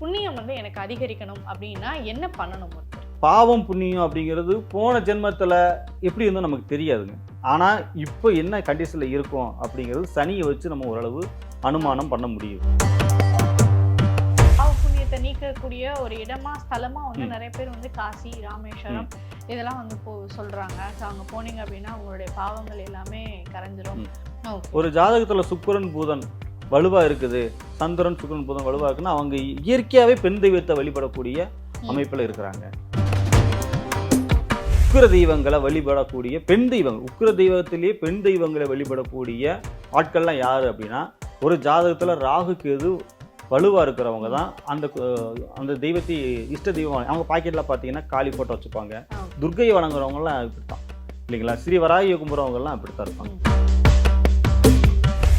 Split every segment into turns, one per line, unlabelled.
புண்ணியம் வந்து எனக்கு அதிகரிக்கணும் அப்படின்னா என்ன பண்ணணும்
பாவம் புண்ணியம் அப்படிங்கிறது போன ஜென்மத்தில் எப்படி இருந்தோ நமக்கு தெரியாதுங்க. ஆனால் இப்போ என்ன கண்டிஷனில் இருக்கும் அப்படிங்கிறது சனியை வச்சு நம்ம ஓரளவு அனுமானம் பண்ண முடியும்
பாவ புண்ணியத்தை நீக்கக்கூடிய ஒரு இடமா ஸ்தலமா வந்து. நிறைய பேர் வந்து காசி ராமேஸ்வரம் இதெல்லாம் வந்து போ சொல்றாங்க. ஸோ அங்கே போனீங்க அப்படின்னா உங்களுடைய பாவங்கள் எல்லாமே கரைஞ்சிரும்.
ஒரு ஜாதகத்தில் சுக்கிரன் பூதன் வலுவாக இருக்குது. சந்திரன் சுக்கிரன் பூதன் வலுவாக இருக்குன்னா அவங்க இயற்கையாகவே பெண் தெய்வத்தை வழிபடக்கூடிய. அமைப்பில் இருக்கிறாங்க. உக்கிர தெய்வங்களை வழிபடக்கூடிய பெண் தெய்வங்கள். உக்கிர தெய்வத்திலேயே பெண் தெய்வங்களை வழிபடக்கூடிய ஆட்கள்லாம் யார் அப்படின்னா ஒரு ஜாதகத்தில் ராகு கேது வலுவாக இருக்கிறவங்க தான் அந்த அந்த தெய்வத்தை இஷ்ட தெய்வம். அவங்க பாக்கெட்டில் பார்த்தீங்கன்னா காளி போட்டோ வச்சுப்பாங்க.
ஆ.
துர்க்கையை வணங்குறவங்கலாம் இப்படித்தான் இல்லைங்களா? ஸ்ரீ வராகியை கும்புறவங்கலாம் அப்படித்தான் இருப்பாங்க.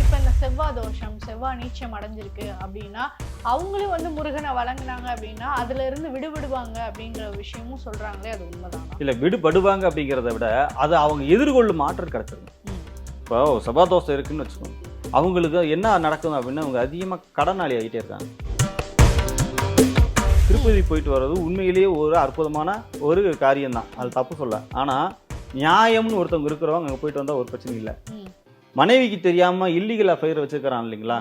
இப்போ இந்த செவ்வாய் தோஷம் செவ்வாய் நீச்சம் அடைஞ்சிருக்கு அப்படின்னா அவங்களும் வந்து முருகனை வழங்குனாங்க அப்படின்னா அதுல இருந்து விடுபடுவாங்க அப்படிங்கிற விஷயமும் சொல்றாங்களே அது உண்மைதானா?
இல்லை விடுபடுவாங்க அப்படிங்கிறத விட அது அவங்க எதிர்கொள்ளும் மாற்றம் கிடச்சிருங்க
ம்.
இப்போ சபாதோஷம் இருக்குன்னு வச்சுக்கோங்க. அவங்களுக்கு என்ன நடக்கும் அப்படின்னா அவங்க அதிகமாக கடனாளி ஆகிட்டே இருக்காங்க. திருப்பதி போயிட்டு வர்றது உண்மையிலேயே ஒரு அற்புதமான ஒரு காரியம்தான். அது தப்பு சொல்ல. ஆனால் நியாயம்னு ஒருத்தவங்க இருக்கிறவங்க அங்கே போயிட்டு வந்தால் ஒரு பிரச்சனை இல்லை. மனைவிக்கு தெரியாமல் இல்லீகல் அஃபையர் வச்சிருக்கிறான் இல்லைங்களா.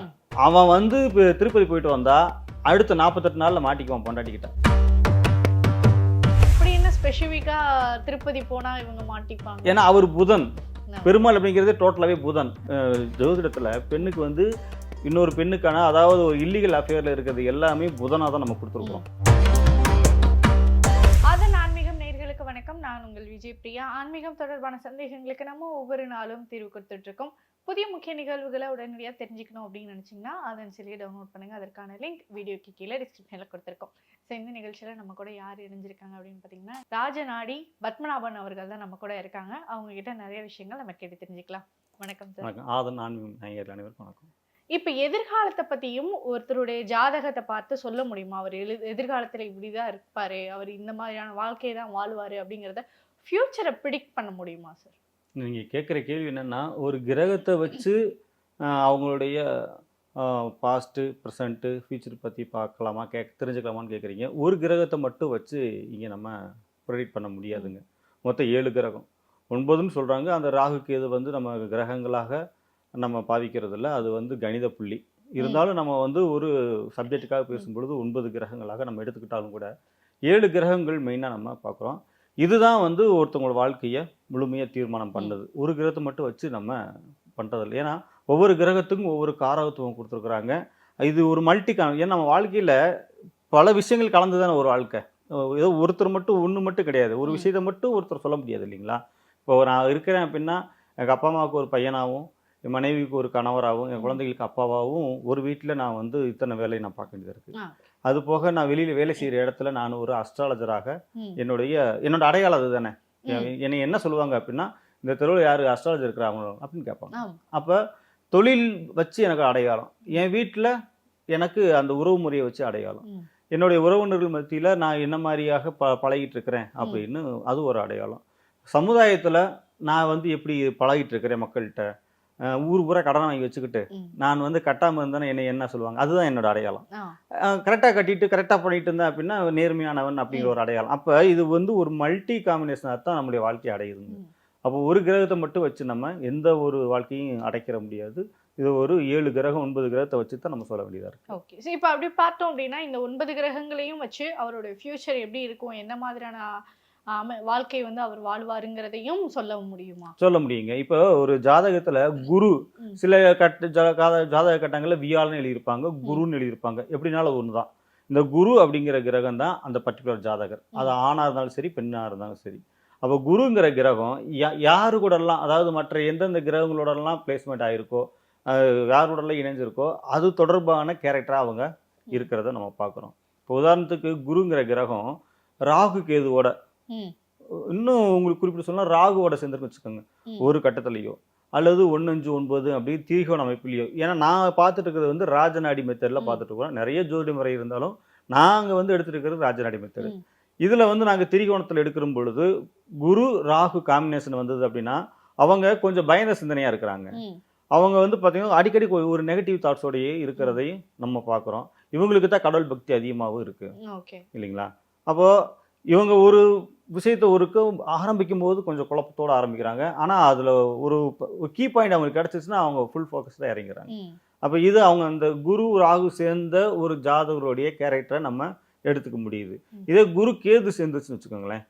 அவன் வந்து இப்போ திருப்பதி போயிட்டு வந்தா அடுத்த நாற்பத்தெட்டு நாளில் மாட்டிக்குவான் பொண்டாட்டிக்கிட்ட.
அப்படி என்ன ஸ்பெசிஃபிக்கா திருப்பதி போனா இவங்க மாட்டிப்பாங்க?
ஏன்னா அவர் புதன். பெருமாள் அப்படிங்கிறது டோட்டலாகவே புதன். ஜோதிடத்தில் பெண்ணுக்கு வந்து இன்னொரு பெண்ணுக்கான அதாவது ஒரு இல்லீகல் அஃபேரில் இருக்கிறது எல்லாமே புதனாக தான் நம்ம கொடுத்துருக்கோம்
வணக்கம். நான் உங்கள் விஜய் பிரியா. ஆன்மீகம் தொடர்பான சந்தேகங்களுக்கு நம்ம ஒவ்வொரு நாளும் தீர்வு கொடுத்துட்டு இருக்கோம் புதிய முக்கிய நிகழ்வுகளை உடனடியாக தெரிஞ்சுக்கணும் அப்படின்னு நினைச்சீங்கன்னா அதன் சிலையை டவுன்லோட் பண்ணுங்க. அதற்கான லிங்க் வீடியோக்கு கீழே டிஸ்கிரிப்ஷனில் கொடுத்துருக்கோம். ஸோ இந்த நிகழ்ச்சியில நம்ம கூட யார் இணைஞ்சிருக்காங்க அப்படின்னு பார்த்தீங்கன்னா ராஜநாடி பத்மநாபன் அவர்கள் தான் நம்ம கூட இருக்காங்க. அவங்க கிட்ட நிறைய விஷயங்கள் நம்ம கேட்டு தெரிஞ்சுக்கலாம். வணக்கம் சார்
வணக்கம். ஆதன் ஆன்மீகம் நேயர்கள் அனைவருக்கும் வணக்கம்.
இப்போ எதிர்காலத்தை பற்றியும் ஒருத்தருடைய ஜாதகத்தை பார்த்து சொல்ல முடியுமா? அவர் எழு எதிர்காலத்தில் இப்படி தான் இருப்பார் அவர் இந்த மாதிரியான வாழ்க்கையை தான் வாழ்வார் அப்படிங்கிறத ஃப்யூச்சரை ப்ரிடிக்ட் பண்ண முடியுமா சார்
நீங்கள் கேட்குற கேள்வி என்னென்னா ஒரு கிரகத்தை வச்சு அவங்களுடைய பாஸ்ட்டு ப்ரெசண்ட்டு ஃப்யூச்சர் பற்றி பார்க்கலாமா? கேக் தெரிஞ்சுக்கலாமான்னு கேட்குறீங்க ஒரு கிரகத்தை மட்டும் வச்சு இங்கே நம்ம ப்ரெடிக்ட் பண்ண முடியாதுங்க. மொத்தம் ஏழு கிரகம். ஒன்பதுன்னு சொல்கிறாங்க அந்த ராகுக்கு இது வந்து நம்ம கிரகங்களாக நம்ம பாவிக்கிறதில்ல அது வந்து கணித புள்ளி. இருந்தாலும் நம்ம வந்து ஒரு சப்ஜெக்ட்டுக்காக பேசும்பொழுது ஒன்பது கிரகங்களாக நம்ம எடுத்துக்கிட்டாலும் கூட ஏழு கிரகங்கள் மெயினாக நம்ம பார்க்குறோம். இதுதான் வந்து ஒருத்தவங்களோட வாழ்க்கையை முழுமையாக தீர்மானம் பண்ணது. ஒரு கிரகத்தை மட்டும் வச்சு நம்ம பண்ணுறதில்ல ஏன்னா ஒவ்வொரு கிரகத்துக்கும் ஒவ்வொரு காரகத்துவம் கொடுத்துருக்குறாங்க. இது ஒரு மல்டி கா ஏன்னா நம்ம வாழ்க்கையில் பல விஷயங்கள் கலந்து தானே ஒரு வாழ்க்கை. ஏதோ ஒருத்தர் மட்டும் ஒன்று மட்டும் கிடையாது. ஒரு. விஷயத்தை மட்டும் ஒருத்தர் சொல்ல முடியாது இல்லைங்களா? இப்போ நான் இருக்கிறேன் அப்படின்னா எங்கள் அப்பா அம்மாவுக்கு ஒரு பையனாகவும் என் மனைவிக்கு ஒரு கணவராகவும் என். குழந்தைகளுக்கு அப்பாவாகவும் ஒரு வீட்டில் நான் வந்து இத்தனை வேலையை நான் பார்க்க வேண்டியது இருக்குது. அது போக நான் வெளியில் வேலை செய்கிற இடத்துல நான் ஒரு அஸ்ட்ராலஜராக. என்னுடைய என்னோட அடையாளம் அது தானே. என்னை என்ன சொல்லுவாங்க அப்படின்னா இந்த தெருவில் யார் அஸ்ட்ராலஜர் இருக்கிறாங்க அப்படின்னு கேட்பாங்க. அப்போ தொழில் வச்சு எனக்கு அடையாளம் என் வீட்டில் எனக்கு அந்த உறவு முறையை வச்சு அடையாளம். என்னுடைய உறவினர்கள் மத்தியில் நான் என்ன மாதிரியாக ப பழகிட்டு இருக்கிறேன் அப்படின்னு அது ஒரு அடையாளம் சமுதாயத்தில் நான் வந்து எப்படி பழகிட்டு இருக்கிறேன் மக்கள்கிட்ட ஊர் பூரா கடன் வாங்கி வச்சுக்கிட்டு. நான் வந்து கட்டாமல் இருந்தேன்னா என்னை என்ன சொல்லுவாங்க? அதுதான் என்னோட அடையாளம். கரெக்டாக கட்டிட்டு கரெக்டாக பண்ணிட்டு இருந்தேன் அப்படின்னா நேர்மையானவன் அப்படிங்கிற ஒரு அடையாளம். அப்போ இது வந்து ஒரு மல்டி காம்பினேஷனாக தான் நம்முடைய வாழ்க்கையை அடையுதுங்க.
ம்.
அப்போ ஒரு கிரகத்தை மட்டும் வச்சு நம்ம எந்த ஒரு வாழ்க்கையும் அடைக்கிற முடியாது. இது ஒரு ஏழு கிரகம் ஒன்பது கிரகத்தை வச்சு தான் நம்ம சொல்ல வேண்டியதாக இருக்குது
ஓகே. ஸோ இப்போ அப்படி பார்த்தோம் அப்படின்னா இந்த ஒன்பது கிரகங்களையும் வச்சு அவருடைய ஃப்யூச்சர் எப்படி இருக்கும்? என்ன மாதிரியான வாழ்க்கை வந்து அவர் வாழ்வாருங்கிறதையும் சொல்ல முடியுமா?
சொல்ல முடியுங்க. இப்போ ஒரு ஜாதகத்தில் குரு. சில கட்ட ஜாதக கட்டங்களில் வியாழன்னு எழுதியிருப்பாங்க குருன்னு எழுதியிருப்பாங்க. எப்படினாலும் ஒன்று தான் இந்த குரு அப்படிங்கிற கிரகம் தான் அந்த பர்டிகுலர் ஜாதகர். அது ஆணாக இருந்தாலும் சரி பெண்ணாக இருந்தாலும் சரி. அப்போ குருங்கிற கிரகம் யா யாரு கூடலாம் அதாவது மற்ற எந்தெந்த கிரகங்களோடலாம் பிளேஸ்மெண்ட் ஆகிருக்கோ யார் கூடலாம் இணைஞ்சிருக்கோ அது தொடர்பான கேரக்டராக அவங்க இருக்கிறத நம்ம பார்க்குறோம். இப்போ உதாரணத்துக்கு குருங்கிற கிரகம் ராகு கேதுவோட. இன்னும் உங்களுக்கு குறிப்பிட்டு சொன்னா ராகுவோட சேர்ந்துருக்கு வச்சுக்கோங்க. ஒரு கட்டத்துலையோ அல்லது ஒன்று அஞ்சு ஒன்பது அப்படி தீர்கோண அமைப்புலையோ. ஏன்னா நான் பார்த்துட்டு இருக்கிறது வந்து ராஜநாடி மெத்தடில். பார்த்துட்டு இருக்கோம் நிறைய ஜோதி முறை இருந்தாலும் நாங்கள் வந்து எடுத்துட்டு இருக்கிறது ராஜநாடி மெத்தடு. இதில் வந்து நாங்கள் திரிகோணத்தில் எடுக்கிற பொழுது குரு ராகு காம்பினேஷன் வந்தது அப்படின்னா அவங்க கொஞ்சம் பயந்த சிந்தனையாக இருக்கிறாங்க. அவங்க வந்து பார்த்தீங்கன்னா அடிக்கடி ஒரு நெகட்டிவ் தாட்ஸோடையே இருக்கிறதையும் நம்ம பார்க்குறோம். இவங்களுக்கு தான் கடவுள் பக்தி அதிகமாகவும் இருக்குது இல்லைங்களா? அப்போ இவங்க ஒரு விஷயத்தை ஒருக்கு ஆரம்பிக்கும் போது கொஞ்சம் குழப்பத்தோட ஆரம்பிக்கிறாங்க. ஆனால் அதில் ஒரு கீ பாயிண்ட் அவங்களுக்கு கிடச்சிச்சுன்னா அவங்க ஃபுல் ஃபோக்கஸ்டாக இறங்கிறாங்க. அப்போ இது அவங்க அந்த குரு ராகு சேர்ந்த ஒரு ஜாதகருடைய கேரக்டரை நம்ம எடுத்துக்க முடியுது. இதே குரு கேது சேர்ந்துச்சுன்னு வச்சுக்கோங்களேன்.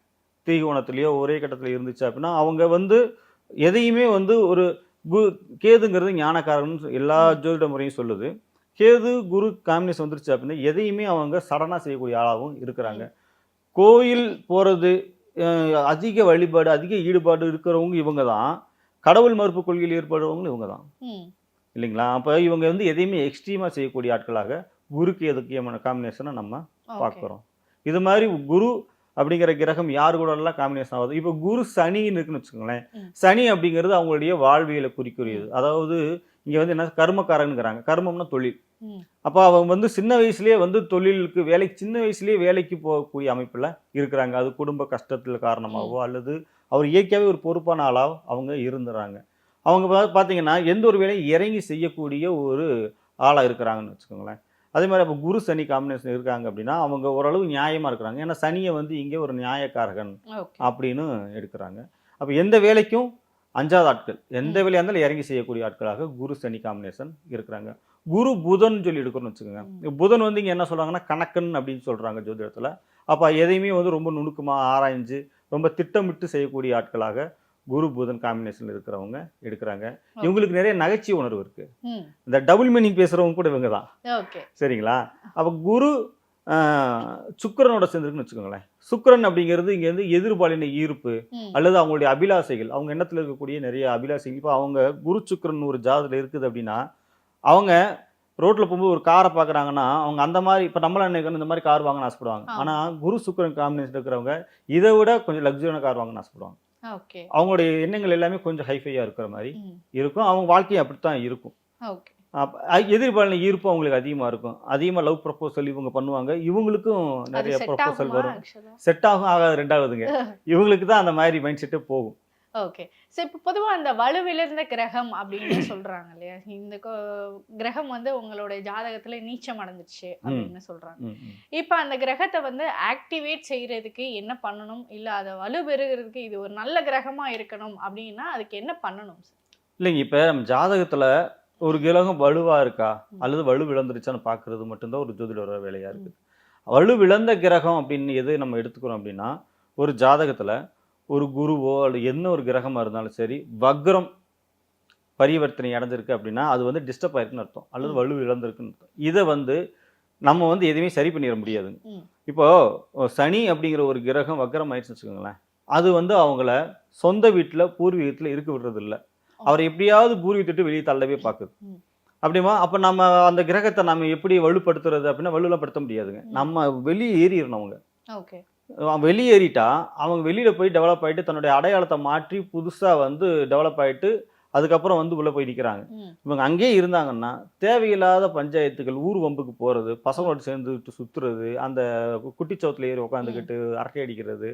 தீகோணத்துலேயோ ஒரே கட்டத்தில் இருந்துச்சு அப்படின்னா அவங்க வந்து எதையுமே வந்து ஒரு கு கேதுங்கிறது ஞானக்காரன் எல்லா ஜோதிட முறையும் சொல்லுது. கேது குரு காம்பினேஷன் வந்துருச்சு அப்படின்னா எதையுமே அவங்க சடனாக செய்யக்கூடிய ஆளாகவும் இருக்கிறாங்க. கோயில் போகிறது அதிக வழிபாடு அதிக ஈடுபாடு இருக்கிறவங்க இவங்க தான் கடவுள் மறுப்பு கொள்கையில் ஏற்படுறவங்களும் இவங்க தான். இல்லைங்களா? அப்போ இவங்க வந்து எதையுமே எக்ஸ்ட்ரீமாக செய்யக்கூடிய ஆட்களாக குருக்கு எதுக்கியமான காம்பினேஷனை நம்ம. பார்க்குறோம். இது மாதிரி குரு அப்படிங்கிற கிரகம் யார் கூட எல்லாம் காம்பினேஷன் ஆகுது. இப்போ குரு சனின்னு இருக்குன்னு வச்சுக்கோங்களேன். சனி அப்படிங்கிறது அவங்களுடைய வாழ்வியலை குறிக்கூடியது அதாவது இங்கே வந்து என்ன கர்மக்காரங்கிறாங்க கர்மம்னா தொழில். அப்போ அவங்க வந்து சின்ன வயசுலயே வந்து தொழிலுக்கு வேலைக்கு சின்ன வயசுலயே வேலைக்கு போகக்கூடிய அமைப்பில் இருக்கிறாங்க. அது குடும்ப கஷ்டத்தில் காரணமாகவோ அல்லது அவர் இயற்கையாகவே ஒரு பொறுப்பான ஆளாக அவங்க இருந்துறாங்க. அவங்க பார்த்தீங்கன்னா எந்த ஒரு வேலையும் இறங்கி செய்யக்கூடிய ஒரு ஆளாக இருக்கிறாங்கன்னு வச்சுக்கோங்களேன். அதே மாதிரி அப்போ குரு சனி காம்பினேஷன் இருக்காங்க அப்படின்னா அவங்க ஓரளவு நியாயமாக இருக்கிறாங்க. ஏன்னா சனியை வந்து இங்கே ஒரு நியாயக்காரகன். அப்படின்னு எடுக்கிறாங்க. அப்போ எந்த வேலைக்கும் அஞ்சாத ஆட்கள் எந்த வேலையாக இருந்தாலும் இறங்கி செய்யக்கூடிய ஆட்களாக குரு சனி காம்பினேஷன் இருக்கிறாங்க. குரு புதன் சொல்லி எடுக்கணும்னு வச்சுக்கோங்க. புதன் வந்து இங்கே என்ன சொல்கிறாங்கன்னா கணக்கன் அப்படின்னு சொல்கிறாங்க ஜோதிடத்தில். அப்போ எதையுமே வந்து ரொம்ப நுணுக்கமாக ஆராய்ஞ்சு ரொம்ப திட்டமிட்டு செய்யக்கூடிய ஆட்களாக குரு புதன் காம்பினேஷனில் இருக்கிறவங்க எடுக்கிறாங்க. இவங்களுக்கு நிறைய நகைச்சுவை உணர்வு இருக்குது
ம்.
இந்த டபுள் மீனிங் பேசுகிறவங்க கூட இவங்க தான். சரிங்களா? அப்போ குரு சுக்கிரனோட சேர்ந்துருக்குன்னு வச்சுக்கோங்களேன். சுக்கிரன் அப்படிங்கிறது இங்கே வந்து எதிர்பாலின ஈர்ப்பு. அல்லது அவங்களுடைய அபிலாசைகள். அவங்க எண்ணத்தில் இருக்கக்கூடிய நிறைய அபிலாசைகள். இப்போ அவங்க குரு சுக்கிரன் ஒரு ஜாதத்தில் இருக்குது அப்படின்னா அவங்க ரோட்டில் போகும்போது ஒரு காரை பார்க்குறாங்கன்னா அவங்க அந்த மாதிரி இப்போ நம்மள நினைக்கணும் இந்த மாதிரி கார் வாங்கன்னு ஆசைப்படுவாங்க. ஆனால் குரு சுக்கிரன் காம்பினேஷன் இருக்கிறவங்க இதை விட கொஞ்சம் லக்ஸரியான கார் வாங்கன்னு ஆசைப்படுவாங்க. அவங்களுடைய எண்ணங்கள் எல்லாமே கொஞ்சம் ஹைஃபையாக இருக்கிற மாதிரி. இருக்கும். அவங்க வாழ்க்கையும் அப்படித்தான் இருக்கும். எதிர்பாலின ஈர்ப்பு அவங்களுக்கு அதிகமாக இருக்கும். அதிகமாக லவ் ப்ரப்போசல் இவங்க பண்ணுவாங்க. இவங்களுக்கும் நிறைய ப்ரப்போசல் வரும்? செட் ஆகும் ஆகாது ரெண்டாவதுங்க. இவங்களுக்கு தான் அந்த மாதிரி மைண்ட் செட்டே போகும்.
ஓகே சோ இப்போ பொதுவா அந்த வலுவிழந்த கிரகம் அப்படின்னு சொல்றாங்க இல்லையா? இந்த கிரகம் வந்து உங்களோட ஜாதகத்துல நீச்சம் அடைஞ்சிருச்சு அப்படின்னு சொல்றாங்க. இப்போ அந்த கிரகத்தை வந்து ஆக்டிவேட் செய்யறதுக்கு என்ன பண்ணணும்? இல்ல அதை வலு பெறுகிறதுக்கு இது ஒரு நல்ல கிரகமா இருக்கணும் அப்படின்னா அதுக்கு என்ன பண்ணணும்?
இல்லைங்க இப்போ நம்ம ஜாதகத்தில் ஒரு கிரகம் வலுவாக இருக்கா? அல்லது வலு விழுந்துருச்சான்னு பார்க்கறது மட்டும்தான் ஒரு ஜோதிடரோட வேலையாக இருக்குது. வலு விழுந்த கிரகம் அப்படின்னு எது நம்ம எடுத்துக்கிறோம் அப்படின்னா ஒரு ஜாதகத்தில் ஒரு குருவோ அல்லது என்ன ஒரு கிரகமாக இருந்தாலும் சரி வக்ரம் பரிவர்த்தனை அடைஞ்சிருக்கு அப்படின்னா அது வந்து டிஸ்டர்ப் ஆயிருக்குன்னு அர்த்தம். அல்லது. வலு இழந்திருக்குன்னு அர்த்தம். இதை வந்து நம்ம வந்து எதுவுமே சரி பண்ணிட முடியாதுங்க. இப்போ சனி அப்படிங்கிற ஒரு கிரகம் வக்ரம் ஆயிடுச்சுன்னு வச்சுக்கோங்களேன். அது வந்து அவங்கள சொந்த வீட்டில் பூர்வீகத்தில் இருக்க விடுறது இல்ல அவரை எப்படியாவது பூர்வீகத்தை விட்டு வெளியே தள்ளவே பார்க்குது. அப்படிமா அப்போ நம்ம அந்த கிரகத்தை நம்ம எப்படி வலுப்படுத்துறது அப்படின்னா வலுவலப்படுத்த முடியாதுங்க.
ம்.
நம்ம வெளியே ஏறிடணும் அவங்க.
ஓகே.
வெளியேறிட்டா அவங்க வெளியில போய் டெவலப் ஆயிட்டு தன்னுடைய அடையாளத்தை மாற்றி புதுசா வந்து டெவலப் ஆயிட்டு அதுக்கப்புறம் வந்து உள்ள போய் நிற்கிறாங்க. இவங்க அங்கேயே இருந்தாங்கன்னா தேவையில்லாத பஞ்சாயத்துகள் ஊர் வம்புக்கு போறது பசங்களோட சேர்ந்துட்டு சுத்துறது அந்த குட்டிச்சவத்துல ஏறி உட்காந்துக்கிட்டு அரட்டை அடிக்கிறது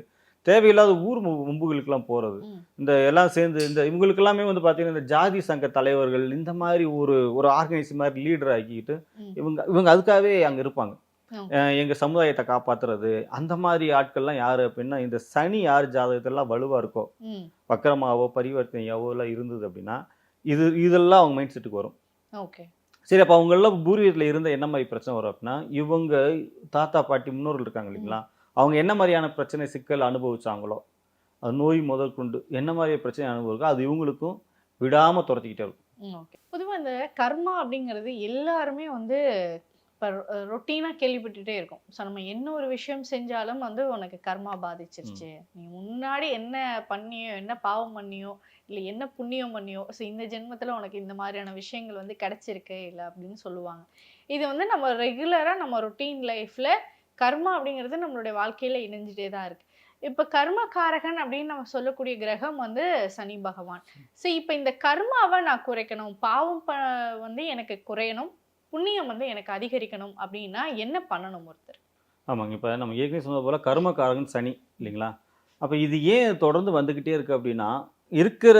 தேவையில்லாத ஊர் வம்பு- வம்புகளுக்கெல்லாம் போறது
ம்.
இந்த எல்லாம் சேர்ந்து இந்த இவங்களுக்கு எல்லாமே வந்து பார்த்தீங்கன்னா இந்த ஜாதி சங்க தலைவர்கள் இந்த மாதிரி ஒரு ஒரு ஆர்கனைஸ் மாதிரி லீடர் ஆக்கிக்கிட்டு. இவங்க இவங்க அதுக்காகவே அங்க இருப்பாங்க
ம்.
அஹ் எங்க சமுதாயத்தை காப்பாத்துறது அந்த மாதிரி ஆட்கள்லாம் யாரு அப்படின்னா இந்த சனி யார் ஜாதகத்தெல்லாம் வலுவா இருக்கோ. வக்கரமாவோ பரிவர்த்தனையாவோ எல்லாம் இருந்தது அப்படின்னா இது இதெல்லாம் அவங்க மைண்ட் செட்டுக்கு வரும்.
ஓகே.
சரி அப்போ அவங்கெல்லாம் பூர்வீகத்தில் இருந்த என்ன மாதிரி பிரச்சனை வரும் அப்படின்னா இவங்க தாத்தா பாட்டி முன்னோர்கள் இருக்காங்க இல்லைங்களா? அவங்க என்ன மாதிரியான பிரச்சனை சிக்கல் அனுபவிச்சாங்களோ அது நோய் முதற்கொண்டு என்ன மாதிரி பிரச்சனை அனுபவிக்கோ அது இவங்களுக்கும் விடாம துரத்திக்கிட்டே இருக்கும்.
ஓகே. பொதுவாக இந்த கர்மா அப்படிங்கிறது எல்லாருமே வந்து இப்போ ரொட்டீனாக கேள்விப்பட்டுட்டே இருக்கும். ஸோ நம்ம என்ன ஒரு விஷயம் செஞ்சாலும் வந்து உனக்கு கர்மா பாதிச்சிருச்சு. நீ முன்னாடி என்ன பண்ணியோ என்ன பாவம் பண்ணியோ இல்லை என்ன புண்ணியம் பண்ணியோ ஸோ இந்த ஜென்மத்தில் உனக்கு இந்த மாதிரியான விஷயங்கள் வந்து கிடைச்சிருக்கு இல்லை அப்படின்னு சொல்லுவாங்க. இது வந்து நம்ம ரெகுலராக நம்ம ரொட்டீன் லைஃப்பில் கர்மா அப்படிங்கிறது நம்மளுடைய வாழ்க்கையில இணைஞ்சிட்டே தான் இருக்கு. இப்ப கர்மகாரகன் அப்படின்னு நம்ம சொல்லக்கூடிய கிரகம் வந்து சனி பகவான். ஸோ இப்போ இந்த கர்மாவை நான் குறைக்கணும். பாவம் ப வந்து எனக்கு குறையணும். புண்ணியம் வந்து எனக்கு அதிகரிக்கணும் அப்படின்னா என்ன பண்ணணும் ஒருத்தர்?
ஆமாங்க. இப்போ நம்ம ஏற்கனவே சொன்னது போல் கர்மகாரகன் சனி இல்லைங்களா? அப்போ இது ஏன் தொடர்ந்து வந்துக்கிட்டே இருக்குது அப்படின்னா இருக்கிற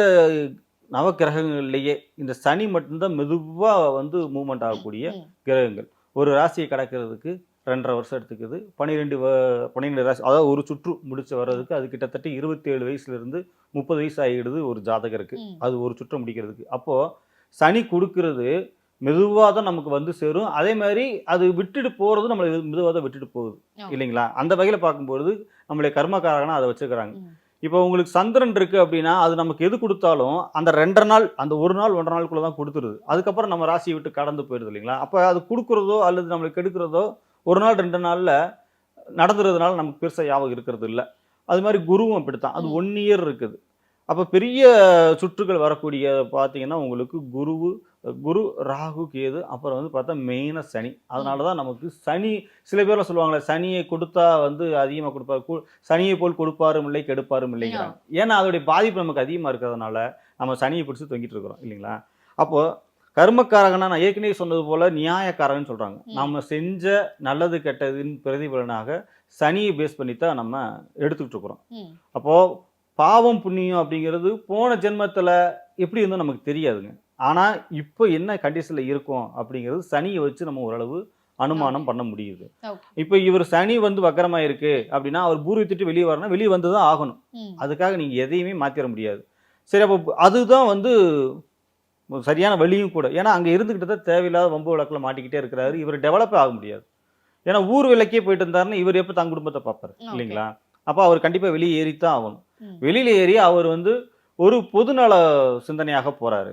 நவக்கிரகங்கள்லேயே இந்த சனி மட்டும்தான் மெதுவாக வந்து மூவ்மெண்ட் ஆகக்கூடிய. கிரகங்கள். ஒரு ராசியை கடக்கிறதுக்கு ரெண்டரை வருஷம் எடுத்துக்குது. பன்னிரெண்டு பன்னிரெண்டு ராசி அதாவது ஒரு சுற்று முடிச்சு வர்றதுக்கு அது கிட்டத்தட்ட இருபத்தி ஏழு வயசுலேருந்து முப்பது வயசு ஆகிடுது ஒரு ஜாதகருக்கு. அது ஒரு சுற்று முடிக்கிறதுக்கு. அப்போது சனி கொடுக்கறது மெதுவாக தான் நமக்கு வந்து சேரும். அதே மாதிரி அது விட்டுட்டு போகிறது நம்மளை மெதுவாக தான் விட்டுட்டு போகுது. இல்லைங்களா? அந்த வகையில் பார்க்கும்பொழுது நம்மளுடைய கர்மக்காரகனா அதை வச்சுக்கிறாங்க
ம்.
இப்போ உங்களுக்கு சந்திரன் இருக்கு அப்படின்னா அது நமக்கு எது கொடுத்தாலும் அந்த ரெண்டரை நாள் அந்த ஒரு நாள் ஒன்றரை நாளுக்குள்ள தான் கொடுத்துருது. அதுக்கப்புறம் நம்ம ராசியை விட்டு கடந்து போயிடுது இல்லைங்களா? அப்போ அது கொடுக்குறதோ அல்லது நம்மளுக்கு கெடுக்கிறதோ ஒரு நாள் ரெண்டு நாளில் நடந்துறதுனால நமக்கு பெருசாக ஞாபகம் இருக்கிறது இல்லை. அது மாதிரி குருவும் அப்படித்தான். அது. ஒன் இயர் இருக்குது. அப்போ பெரிய சுற்றுகள் வரக்கூடிய பார்த்தீங்கன்னா உங்களுக்கு குருவு குரு ராகு கேது அப்புறம் வந்து பார்த்தா மெயினாக சனி. அதனால தான் நமக்கு சனி சில பேர்லாம் சொல்லுவாங்களே சனியை கொடுத்தா வந்து அதிகமாக கொடுப்பாரு. கு- சனியை போல் கொடுப்பாரும் இல்லை கெடுப்பாரும் இல்லைங்கிறாங்க. ஏன்னா அதோடைய பாதிப்பு நமக்கு அதிகமாக இருக்கிறதுனால நம்ம சனியை பிடிச்சி தொங்கிட்டு இருக்கிறோம் இல்லைங்களா? அப்போ கர்மக்காரகனா நான் ஏற்கனவே சொன்னது போல நியாயக்காரகன்னு சொல்றாங்க.
ம்.
நம்ம செஞ்ச நல்லது கெட்டதின் பிரதிபலனாக சனியை பேஸ் பண்ணி தான் நம்ம எடுத்துக்கிட்டு இருக்கிறோம்.
ம்.
அப்போ பாவம் புண்ணியம் அப்படிங்கிறது போன ஜென்மத்துல எப்படி இருந்தோ நமக்கு தெரியாதுங்க. ஆனா இப்போ என்ன கண்டிஷன்ல இருக்கும் அப்படிங்கிறது சனியை வச்சு நம்ம ஓரளவு அனுமானம் பண்ண முடியுது. இப்போ இவர் சனி வந்து வக்கரமா இருக்கு அப்படின்னா அவர் பூர்வீகத்திட்டு வெளியே வரணும் வெளியே வந்து தான் ஆகணும். அதுக்காக நீங்க எதையுமே மாத்திர முடியாது. சரி அப்போ அதுதான் வந்து சரியான வழியும் கூட. ஏன்னா அங்க இருந்துகிட்டு தான் தேவையில்லாத வம்பு வழக்கில் மாட்டிக்கிட்டே இருக்கிறாரு. இவர் டெவலப்பே ஆக முடியாது. ஏன்னா ஊர் விலைக்கே போயிட்டு இருந்தாருன்னா இவர் எப்போ தன் குடும்பத்தை பார்ப்பாரு. இல்லைங்களா? அப்போ அவர் கண்டிப்பா வெளியே ஏறித்தான் ஆகணும்.
ம்.
வெளியில ஏறி அவர் வந்து ஒரு பொதுநல சிந்தனையாக போறாரு.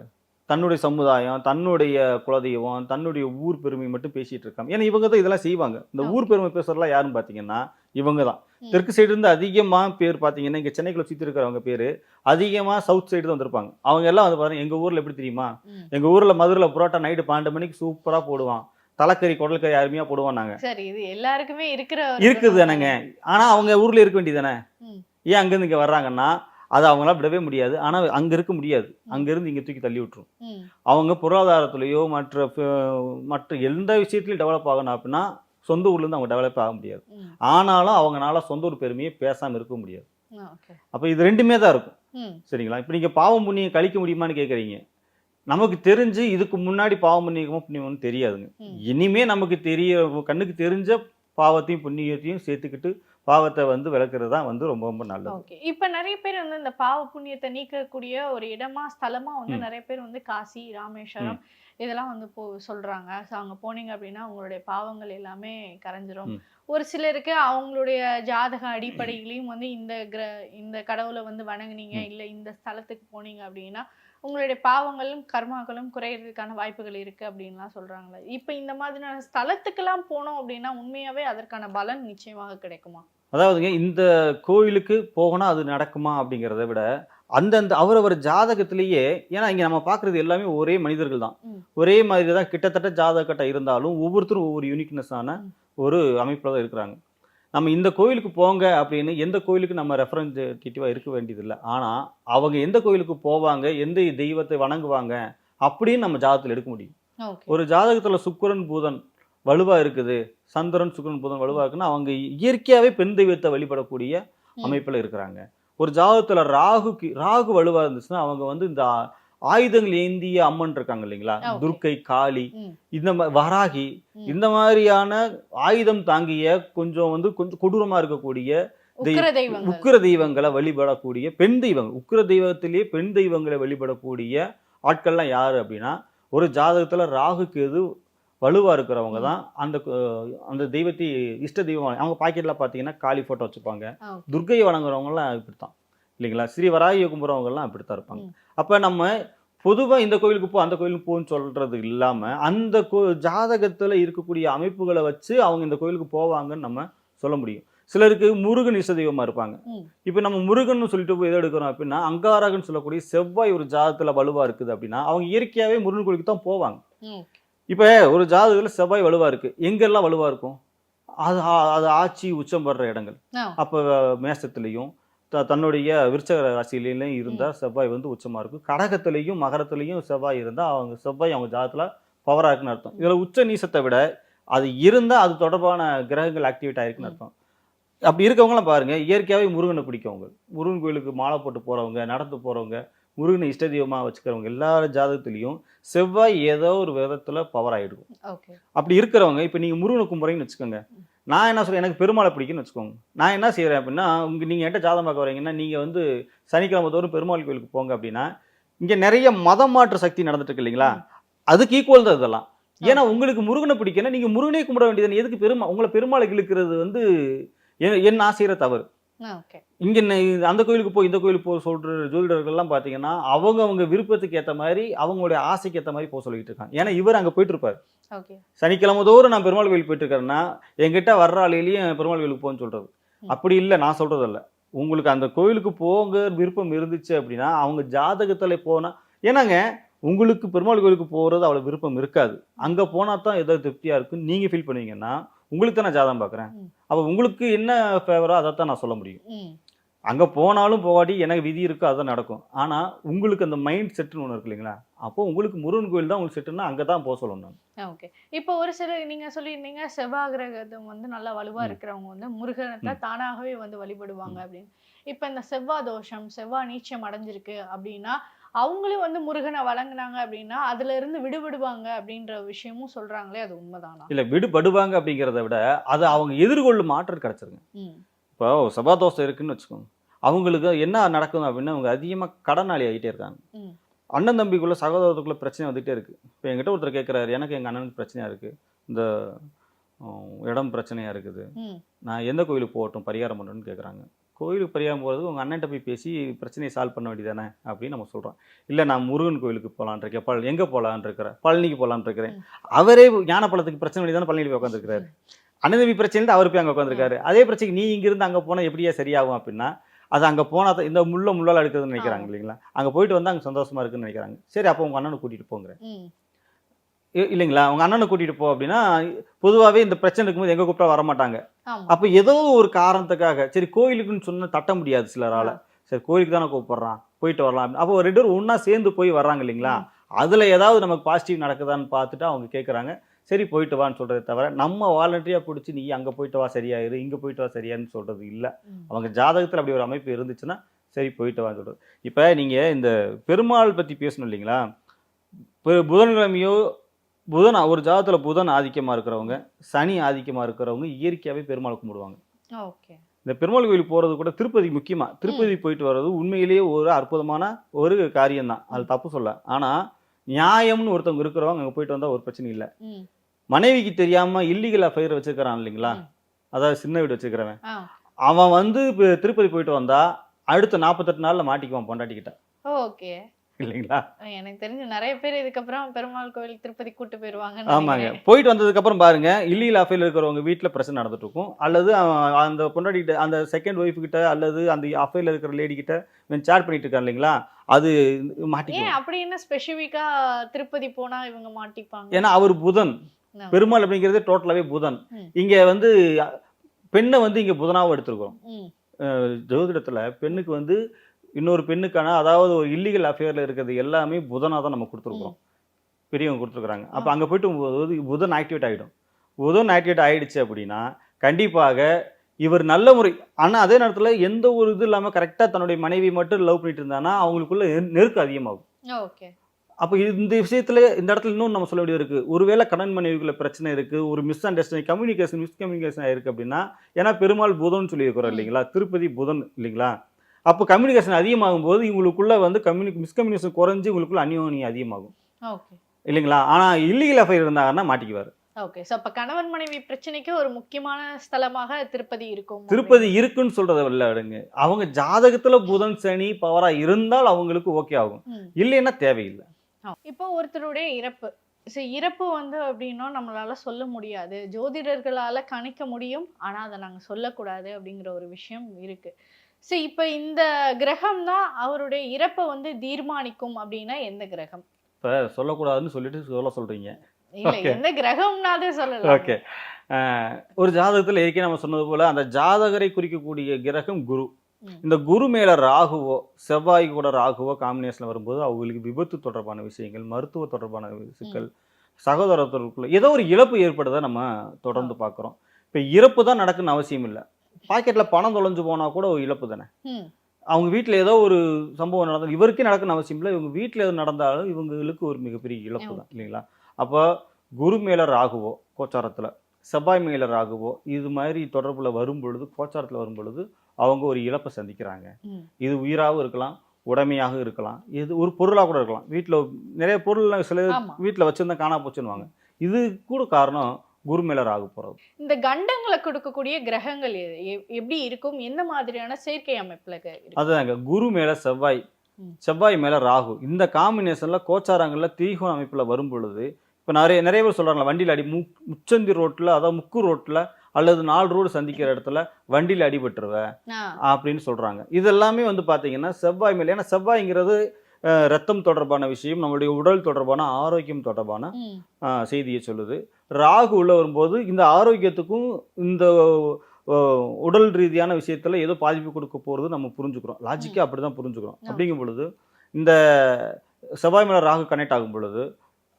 தன்னுடைய சமுதாயம் தன்னுடைய குலதெய்வம் தன்னுடைய ஊர் பெருமை மட்டும் பேசிட்டு இருக்காங்க ஏன்னா இவங்க தான் இதெல்லாம் செய்வாங்க. இந்த ஊர் பெருமை பேசுறதுலாம் யாருன்னு பார்த்தீங்கன்னா இவங்க தான். தெற்கு சைடு இருந்து அதிகமா பேர் பார்த்தீங்கன்னா இங்க சென்னைக்குள்ள சுத்தி இருக்கிறவங்க பேரு அதிகமா சவுத் சைடு தான் வந்திருப்பாங்க. அவங்க எல்லாம் வந்து பாருங்க எங்க ஊர்ல எப்படி தெரியுமா?
ம்.
எங்க ஊர்ல மதுரைல புரோட்டா நைட்டு பன்னெண்டு மணிக்கு சூப்பரா போடுவான். தலைக்கறி குடல்கறி அருமையா போடுவான் நாங்க.
சரி இது எல்லாருக்குமே இருக்கிற
இருக்குது தானேங்க. ஆனா அவங்க ஊர்ல இருக்க வேண்டியதானே
ம்.
ஏன் அங்கிருந்து இங்க வர்றாங்கன்னா அது அவங்களால விடவே முடியாது. ஆனா அங்க இருக்க முடியாது. அங்க இருந்து இங்க தூக்கி தள்ளி விட்டுரும். அவங்க பொருளாதாரத்திலேயோ மற்ற மற்ற எந்த விஷயத்துலையும் டெவலப் ஆகணும் அப்படின்னா சொந்த ஊர்ல இருந்து அவங்க டெவலப் ஆக முடியாது. ஆனாலும் அவங்கனால சொந்த ஊர் பெருமையை பேசாம இருக்க முடியாது. அப்ப இது ரெண்டுமே தான் இருக்கும். சரிங்களா? இப்போ நீங்க பாவம் புண்ணியம் கழிக்க முடியுமான்னு கேக்குறீங்க. நமக்கு தெரிஞ்சு இதுக்கு முன்னாடி பாவம் புண்ணியமோ புண்ணியமோன்னு தெரியாதுங்க. இனிமே நமக்கு தெரிய கண்ணுக்கு தெரிஞ்ச பாவத்தையும் புண்ணியத்தையும் சேர்த்துக்கிட்டு பாவத்தை வந்து விளக்குறது தான் வந்து ரொம்ப ரொம்ப நல்லது
ஓகே இப்ப நிறைய பேர் வந்து இந்த பாவ புண்ணியத்தை நீக்கக்கூடிய ஒரு இடமா ஸ்தலமா வந்து. நிறைய பேர் வந்து காசி ராமேஸ்வரம் இதெல்லாம் வந்து போ சொல்றாங்க ஸோ அங்க போனீங்க அப்படின்னா உங்களுடைய பாவங்கள் எல்லாமே கரைஞ்சிரும். ஒரு சிலருக்கு அவங்களுடைய ஜாதக அடிப்படையிலையும் வந்து இந்த கிர இந்த கடவுளை வந்து வணங்குனீங்க. இல்ல இந்த ஸ்தலத்துக்கு போனீங்க அப்படின்னா உங்களுடைய பாவங்களும் கர்மாக்களும் குறையிறதுக்கான வாய்ப்புகள் இருக்கு அப்படின்லாம் சொல்றாங்களே இப்போ இந்த மாதிரியான ஸ்தலத்துக்கெல்லாம் போனோம் அப்படின்னா உண்மையாவே அதற்கான பலன் நிச்சயமாக கிடைக்குமா
அதாவதுங்க இந்த கோயிலுக்கு போகணும் அது நடக்குமா அப்படிங்கிறத விட அந்தந்த அவரவர் ஜாதகத்திலேயே ஏன்னா இங்க நம்ம பார்க்கிறது எல்லாமே ஒரே மனிதர்கள் தான். ஒரே மாதிரி தான் கிட்டத்தட்ட ஜாதக கட்டம் இருந்தாலும் ஒவ்வொருத்தரும் ஒவ்வொரு யூனிக்னஸான. ஒரு அமைப்பில் தான் இருக்கிறாங்க நம்ம இந்த கோயிலுக்கு போங்க அப்படின்னு எந்த கோயிலுக்கு நம்ம ரெஃபரன்சேட்டிவாக இருக்க வேண்டியதில்லை. ஆனால் அவங்க எந்த கோயிலுக்கு போவாங்க எந்த தெய்வத்தை வணங்குவாங்க அப்படின்னு நம்ம ஜாதகத்தில் எடுக்க முடியும். ஒரு ஜாதகத்தில் சுக்கிரன் பூதன் வலுவா இருக்குது சந்திரன் சுக்கிரன் பூதன் வலுவா இருக்குன்னா அவங்க இயற்கையாகவே பெண் தெய்வத்தை வழிபடக்கூடிய. அமைப்பில் இருக்கிறாங்க. ஒரு ஜாதகத்தில் ராகுக்கு ராகு வலுவா இருந்துச்சுன்னா அவங்க வந்து இந்த ஆயுதங்கள் ஏந்திய அம்மன் இருக்காங்க இல்லைங்களா. துர்க்கை காளி. இந்த மா- வராகி. இந்த மாதிரியான ஆயுதம் தாங்கிய கொஞ்சம் வந்து கொஞ்சம் கொடூரமா இருக்கக்கூடிய
உக்கிர தெய்வங்கள்.
வழிபடக்கூடிய பெண் தெய்வங்கள் உக்கிர தெய்வத்திலேயே பெண் தெய்வங்களை வழிபடக்கூடிய ஆட்கள்லாம் யாரு அப்படின்னா ஒரு ஜாதகத்துல ராகு கேது வலுவா இருக்கிறவங்க தான். அந்த அந்த தெய்வத்தை இஷ்ட தெய்வம் அவங்க பாக்கெட்ல பாத்தீங்கன்னா காளி போட்டோ வச்சுப்பாங்க. துர்க்கையை வணங்குறவங்கலாம் இப்படித்தான். இல்லைங்களா ஸ்ரீ வராகியை கும்புறவங்கலாம் இப்படித்தான் இருப்பாங்க. அப்ப நம்ம பொதுவா இந்த கோயிலுக்கு போ அந்த கோயிலுக்கு போன்னு சொல்றது இல்லாம அந்த கோ ஜாதகத்துல இருக்கக்கூடிய அமைப்புகளை வச்சு அவங்க இந்த கோயிலுக்கு போவாங்கன்னு நம்ம சொல்ல முடியும் சிலருக்கு முருகன் இஷ்ட தெய்வமா இருப்பாங்க. இப்போ நம்ம முருகன் சொல்லிட்டு போய் எதை எடுக்கிறோம் அப்படின்னா அங்காரகன் சொல்லக்கூடிய செவ்வாய் ஒரு ஜாதகத்துல வலுவா இருக்குது அப்படின்னா அவங்க இயற்கையாவே முருகன் கோயிலுக்கு தான் போவாங்க. இப்போ ஒரு ஜாதகத்துல செவ்வாய் வலுவா இருக்கு எங்கெல்லாம் வலுவா இருக்கும் அது அது ஆட்சி உச்சம் பெற இடங்கள். அப்போ மேசத்துலேயும் த தன்னுடைய விருச்சக ராசியிலையும் இருந்தால் செவ்வாய் வந்து உச்சமாக இருக்கும். கடகத்துலேயும் மகரத்துலேயும் செவ்வாய் இருந்தால் அவங்க செவ்வாய் அவங்க ஜாதத்தில் பவராக இருக்குன்னு அர்த்தம். இதில் உச்ச நீசத்தை விட அது இருந்தால் அது தொடர்பான கிரகங்கள் ஆக்டிவேட் ஆயிருக்குன்னு அர்த்தம். அப்படி இருக்கவங்களாம் பாருங்க இயற்கையாகவே முருகனை பிடிக்கவங்க. முருகன் கோயிலுக்கு மாலை போட்டு போகிறவங்க நடந்து போகிறவங்க முருகனை இஷ்ட தெய்வமாக வச்சுக்கிறவங்க எல்லா ஜாதகத்துலேயும் செவ்வாய் ஏதோ ஒரு விதத்தில் பவர் ஆகிடும்
ஓகே.
அப்படி இருக்கிறவங்க இப்போ நீங்கள் முருகனை கும்புறீங்கன்னு வச்சுக்கோங்க. நான் என்ன சொல்றேன் எனக்கு பெருமாளை பிடிக்கும்னு வச்சுக்கோங்க. நான் என்ன செய்கிறேன் அப்படின்னா உங்க நீங்கள் என்கிட்ட ஜாதகம் பார்க்க வரீங்கன்னா நீங்கள் வந்து சனிக்கிழமை தோறும் பெருமாள் கோயிலுக்கு போங்க அப்படின்னா இங்கே நிறைய மதம் மாற்று சக்தி நடந்துட்டு இருக்கு இல்லைங்களா? அதுக்கு ஈக்குவல் தான் இதெல்லாம். ஏன்னா உங்களுக்கு முருகனை பிடிக்கணும் நீங்கள் முருகனே கும்பிட வேண்டியது எதுக்கு பெருமா உங்களை பெருமாளை இழுக்கிறது வந்து என் என் ஆசையிற தவறு. இங்க அந்த கோயிலுக்கு போய் இந்த கோயிலுக்கு போய் சொல்ற ஜோதிடர்கள்லாம் பாத்தீங்கன்னா அவங்க அவங்க விருப்பத்துக்கு ஏத்த மாதிரி அவங்களுடைய ஆசைக்கு ஏத்த மாதிரி போக சொல்லிட்டு இருக்காங்க. ஏன்னா இவர் அங்க போயிட்டு இருப்பாரு. சனிக்கிழமை தோறும் நான் பெருமாள் கோயில் போயிட்டு இருக்கேன்னா என்கிட்ட வர்ற ஆளையிலையும் பெருமாள் கோயிலுக்கு போன்னு சொல்றது. அப்படி இல்லை நான் சொல்றது இல்ல உங்களுக்கு அந்த கோயிலுக்கு போங்க விருப்பம் இருந்துச்சு அப்படின்னா அவங்க ஜாதகத்துல போனா ஏன்னாங்க உங்களுக்கு பெருமாள் கோயிலுக்கு போறது அவ்வளவு விருப்பம் இருக்காது. அங்க போனா தான் ஏதோ திருப்தியா இருக்குன்னு நீங்க ஃபீல் பண்ணுவீங்கன்னா உங்களுக்கு தான் நான் ஜாதகம் பார்க்குறேன். அப்ப உங்களுக்கு என்ன ஃபேவரோ அதை தான் நான் சொல்ல முடியும். அங்கே போனாலும் போகாட்டி எனக்கு விதி இருக்கோ அதுதான் நடக்கும். ஆனால் உங்களுக்கு அந்த மைண்ட் செட்டுன்னு ஒன்று இருக்கு இல்லைங்களா? அப்போ உங்களுக்கு முருகன் கோயில் தான் உங்களுக்கு செட்டுன்னா அங்கே தான் போக சொல்லணும் நான்.
ஓகே இப்போ ஒரு சிலர் நீங்க சொல்லியிருந்தீங்க செவ்வாய் கிரகம் வந்து நல்லா வலுவா
ம்.
இருக்கிறவங்க வந்து முருகனை தானாகவே வந்து வழிபடுவாங்க அப்படின்னு. இப்போ இந்த செவ்வாய் தோஷம் செவ்வாய் நீச்சம் அடைஞ்சிருக்கு அப்படின்னா அவங்களும் வந்து முருகனை வழங்குனாங்க அப்படின்னா அதுல இருந்து விடுபடுவாங்க அப்படின்ற விஷயமும் சொல்றாங்களே அது உண்மைதானா?
இல்லை விடுபடுவாங்க அப்படிங்கிறத விட அது அவங்க எதிர்கொள்ளும் மாற்றம் கிடச்சிருங்க. இப்போ சபாதோஷம் இருக்குன்னு வச்சுக்கோங்க. அவங்களுக்கு என்ன நடக்கும் அப்படின்னா அவங்க அதிகமாக கடனாளி ஆகிட்டே இருக்காங்க. அண்ணன் தம்பிக்குள்ள சகோதரத்துக்குள்ள பிரச்சனை வந்துகிட்டே இருக்கு. இப்போ என்கிட்ட ஒருத்தர் கேட்குறாரு எனக்கு எங்கள் அண்ணனுக்கு பிரச்சனையா இருக்கு. இந்த இடம் பிரச்சனையா இருக்குது. நான் எந்த கோயிலுக்கு போகட்டும் பரிகாரம் பண்ணணும்னு கேட்குறாங்க கோயிலுக்கு பரிகாரம் போகிறதுக்கு உங்கள் அண்ணன்ட்ட போய் பேசி பிரச்சனையை சால்வ் பண்ண வேண்டியதானே அப்படின்னு நம்ம சொல்கிறோம் இல்லை நான் முருகன் கோயிலுக்கு போகலான் இருக்கேன். பழ எங்கே போகலான் இருக்கிறேன் பழனிக்கு போகலான் இருக்கிறேன். அவரே ஞானப்பழத்துக்கு பிரச்சனை வேண்டி தானே பழனியில் போய் உட்காந்துருக்காரு தம்பி பிரச்சனை அவர் போய் அங்கே உட்காந்துருக்காரு அதே பிரச்சனைக்கு நீ இங்கிருந்து அங்கே போனால் எப்படியா சரியாகும் அப்படின்னா அது அங்கே போனால் தான் இந்த முள்ள முள்ளால் எடுக்கிறதுன்னு நினைக்கிறாங்க இல்லைங்களா? அங்கே போயிட்டு வந்து அங்கே சந்தோஷமா இருக்குன்னு நினைக்கிறாங்க. சரி அப்போ உங்கள் அண்ணனை கூட்டிகிட்டு போங்க
ம்.
இ- இல்லைங்களா? உங்கள் அண்ணனை கூட்டிகிட்டு போ அப்படின்னா பொதுவாகவே இந்த பிரச்சனை இருக்கும்போது எங்கே கூப்பிட்டா வரமாட்டாங்க. அப்போ ஏதோ ஒரு காரணத்துக்காக சரி கோயிலுக்குன்னு சொன்னா தட்ட முடியாது சிலரால. சரி கோயிலுக்கு தானே கூப்பிடுறான் போயிட்டு வரலாம். அப்போ ரெண்டு பேரும் ஒன்றா சேர்ந்து போய் வர்றாங்க இல்லைங்களா? அதில் ஏதாவது நமக்கு பாசிட்டிவ் நடக்குதான்னு பார்த்துட்டு அவங்க கேட்குறாங்க சரி போயிட்டு வான்னு சொல்கிறத தவிர நம்ம வாலண்டரியாக பிடிச்சி நீ அங்கே போயிட்டு வா சரியாயிரு. இங்கே போயிட்டு வா சரியான்னு சொல்கிறது இல்லை. அவங்க ஜாதகத்தில் அப்படி ஒரு அமைப்பு இருந்துச்சுன்னா சரி போயிட்டு வான்னு சொல்கிறது இப்போ நீங்கள் இந்த பெருமாள் பற்றி பேசணும் இல்லைங்களா? புதன்கிழமையோ புதன் ஒரு ஜாதகத்தில் புதன் ஆதிக்கமாக இருக்கிறவங்க சனி ஆதிக்கமாக இருக்கிறவங்க இயற்கையாகவே பெருமாள் கும்பிடுவாங்க.
ஓகே.
இந்த பெருமாள் கோயில் போகிறது கூட திருப்பதி முக்கியமாக திருப்பதி போயிட்டு வர்றது உண்மையிலேயே ஒரு அற்புதமான ஒரு காரியம்தான். அது தப்பு சொல்ல. ஆனால் நியாயம்னு ஒருத்தவங்க இருக்கிறவங்க அங்கே போயிட்டு வந்தால் ஒரு பிரச்சனை இல்லை. மனைவிக்கு தெரியாமல் இல்லீகல் அஃபையர் வச்சுக்கிறான் இல்லைங்களா. அதாவது சின்ன வீடு வச்சுக்கிறவன் அவன் வந்து திருப்பதி போயிட்டு வந்தா அடுத்த நாற்பத்தெட்டு நாளில் மாட்டிக்குவான் பொண்டாட்டிக்கிட்ட.
ஓகே.
இல்லைங்களா?
எனக்கு தெரிஞ்சு நிறைய பேர் இதுக்கப்புறம் பெருமாள் கோவில் திருப்பதி கூட்டு போயிருவாங்க
ஆமாங்க. போயிட்டு வந்ததுக்கப்புறம் பாருங்க இல்லீகல் அஃபைல் இருக்கிறவங்க வீட்டில் பிரச்சனை நடந்துட்டு இருக்கும் அல்லது அந்த பொண்டாட்டிகிட்ட அந்த செகண்ட் ஒய்ஃப் கிட்ட அல்லது அந்த அஃபைல இருக்கிற லேடி கிட்ட சேட் பண்ணிட்டு இருக்கான் இல்லைங்களா? அது மாட்டிக்குவான்
அப்படி என்ன ஸ்பெசிஃபிக்கா திருப்பதி போனா இவங்க மாட்டிப்பாங்க?
ஏன்னா அவர் புதன். பெருமாள் அப்படிங்கிறது டோட்டலாவே புதன். இங்க வந்து பெண்ணை வந்து இங்க புதனாவும் எடுத்திருக்கிறோம்.
ம்.
அஹ் ஜோதிடத்துல பெண்ணுக்கு வந்து இன்னொரு பெண்ணுக்கான அதாவது ஒரு இல்லீகல் அஃபேர்ல இருக்கிறது எல்லாமே புதனா தான் நம்ம கொடுத்துருக்குறோம். பெரியவங்க கொடுத்துருக்குறாங்க. அப்போ அங்கே போயிட்டு போது புதன் ஆக்டிவேட் ஆகிடும் புதன் ஆக்டிவேட் ஆயிடுச்சு அப்படின்னா கண்டிப்பாக இவர் நல்ல முறை ஆனால் அதே நேரத்தில் எந்த ஒரு இது இல்லாமல் கரெக்டாக தன்னுடைய மனைவி மட்டும் லவ் பண்ணிட்டு இருந்தானா அவங்களுக்குள்ள நெரு- நெருக்கம் அதிகமாகும்.
ஓகே
அப்போ இந்த விஷயத்துல இந்த இடத்துல இன்னும் நம்ம சொல்ல வேண்டியது இருக்கு. ஒருவேளை கணவன் மனைவிக்குள்ள பிரச்சனை இருக்கு ஒரு misunderstanding communication miscommunication ஆயிருக்கு அப்படின்னா ஏன்னா பெருமாள் புதன் சொல்லியிருக்கிறோம் இல்லைங்களா? திருப்பதி புதன் இல்லைங்களா? அப்போ கம்யூனிகேஷன் அதிகமாகும் போது இவங்களுக்குள்ள வந்து கம்யூனி மிஸ்கம்யூனிகேஷன் குறைஞ்சு இவங்களுக்குள்ள அந்யோன்யம் அதிகமாகும். இல்லைங்களா? ஆனால் இல்லீகல் அஃபைர் இருந்தாங்கன்னா மாட்டிக்குவார்.
ஓகே. சோ அப்ப கணவன் மனைவி பிரச்சனைக்கு ஒரு முக்கியமான ஸ்தலமாக திருப்பதி இருக்கும்.
திருப்பதி இருக்குன்னு சொல்றத விடுங்க. அவங்க ஜாதகத்துல புதன் சனி பவரா இருந்தால் அவங்களுக்கு ஓகே ஆகும். இல்லைன்னா தேவையில்லை.
இப்போ ஒருத்தருடைய இறப்பு. சரி இறப்பு வந்து அப்படின்னா நம்மளால சொல்ல முடியாது. ஜோதிடர்களால கணிக்க முடியும். ஆனா அதை நாங்க சொல்லக்கூடாது அப்படிங்கிற ஒரு விஷயம் இருக்கு. சரி இப்போ இந்த கிரகம் தான் அவருடைய இறப்பை வந்து தீர்மானிக்கும் அப்படின்னா எந்த கிரகம்?
இப்போ சொல்லக்கூடாதுன்னு சொல்லிட்டு சொல்ல Okay.
எந்த கிரகம்னாதே சொல்லலாம்.
ஓகே ஒரு ஜாதகத்தில் ஏற்கனவே நம்ம சொன்னது போல அந்த ஜாதகரை குறிக்கக்கூடிய கிரகம் குரு. இந்த குரு மேல ராகுவோ செவ்வாய் கூட ராகுவோ காம்பினேஷன் வரும்போது அவங்களுக்கு விபத்து தொடர்பான விஷயங்கள் மருத்துவ தொடர்பான சிக்கல் சகோதரத்துக்குள்ள ஏதோ ஒரு இழப்பு ஏற்படுறதை நம்ம தொடர்ந்து பார்க்குறோம். இப்போ இறப்பு தான் நடக்குன்னு அவசியம் இல்லை. பாக்கெட்டில் பணம் தொலைஞ்சு போனால் கூட ஒரு இழப்பு தானே. அவங்க வீட்டில் ஏதோ ஒரு சம்பவம் நடந்தால் இவருக்கே நடக்கணும் அவசியம் இல்லை இவங்க வீட்டில் எது நடந்தாலும் இவங்களுக்கு ஒரு மிகப்பெரிய இழப்பு தான். இல்லைங்களா? அப்போ குரு மேல ராகுவோ கோச்சாரத்தில் செவ்வாய் மேல ராகுவோ இது மாதிரி தொடர்பில் வரும் பொழுது கோச்சாரத்தில் வரும் பொழுது அவங்க ஒரு இழப்பை சந்திக்கிறாங்க. இது உயிராகவும் இருக்கலாம் உடைமையாக இருக்கலாம். இது ஒரு பொருளாக கூட இருக்கலாம். வீட்டில் நிறைய பொருள்லாம் சில. வீட்டில் வச்சிருந்தா காணா போச்சுன்னுவாங்க. இது கூட காரணம் குரு மேல ராகு போகிறது
இந்த கண்டங்களை கொடுக்கக்கூடிய கிரகங்கள் எப்படி இருக்கும்? என்ன மாதிரியான செயற்கை அமைப்புல
அதுதாங்க குரு மேல செவ்வாய். செவ்வாய் மேல ராகு. இந்த காம்பினேஷன்ல கோச்சாரங்கள்ல திரிகோண அமைப்புல வரும் பொழுது இப்போ நிறைய நிறைய பேர் சொல்றாங்களா வண்டியில் அடி மு முச்சந்தி ரோட்ல அதாவது முக்கு ரோட்ல அல்லது நாலு ரோடு சந்திக்கிற இடத்துல வண்டியில் அடிபட்டுருவேன் அப்படின்னு சொல்றாங்க. இது எல்லாமே வந்து பாத்தீங்கன்னா செவ்வாய் மேல ஏன்னா செவ்வாய்ங்கிறது ரத்தம் தொடர்பான விஷயம் நம்மளுடைய உடல் தொடர்பான ஆரோக்கியம் தொடர்பான செய்தியை சொல்லுது. ராகு உள்ள வரும்போது இந்த ஆரோக்கியத்துக்கும் இந்த உடல் ரீதியான விஷயத்துல ஏதோ பாதிப்பு கொடுக்க போறது நம்ம புரிஞ்சுக்கிறோம். லாஜிக்கா அப்படிதான் புரிஞ்சுக்கிறோம். அப்படிங்கும் பொழுது இந்த செவ்வாய் மேல ராகு கனெக்ட் ஆகும் பொழுது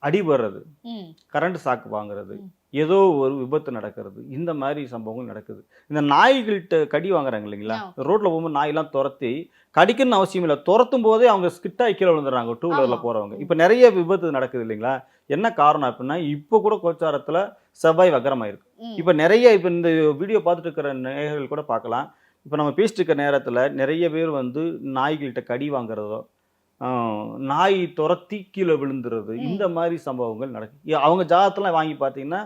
அடிபடுறது
ம்,
கரண்ட் சாக்கு வாங்குறது. ஏதோ ஒரு விபத்து நடக்கிறது. இந்த மாதிரி சம்பவங்கள் நடக்குது. இந்த நாய்கள்கிட்ட கடி வாங்குறாங்க இல்லைங்களா?
ஆ.
ரோட்ல போகும்போது நாயெல்லாம் துரத்தி கடிக்கணும்னு அவசியம் இல்லை. துரத்தும் போதே அவங்க ஸ்கிட்டாகி கீழே விழுந்துடுறாங்க. டூ வீலர்ல
ஆமா.
போறவங்க. இப்போ நிறைய விபத்து நடக்குது இல்லைங்களா? என்ன காரணம் அப்படின்னா இப்போ கூட கோச்சாரத்துல செவ்வாய் வக்கரமாயிருக்கு. இப்போ நிறைய இப்போ இந்த வீடியோ பார்த்துட்டு இருக்கிற நேயர்கள் கூட பார்க்கலாம். இப்போ நம்ம பேசிட்டு இருக்க நேரத்தில் நிறைய பேர் வந்து நாய்கள்கிட்ட கடி வாங்குறதோ நாய் துரத்தி கீழே விழுந்துறது. இந்த மாதிரி சம்பவங்கள் நடக்கும் அவங்க ஜாதகத்தெல்லாம் வாங்கி பார்த்தீங்கன்னா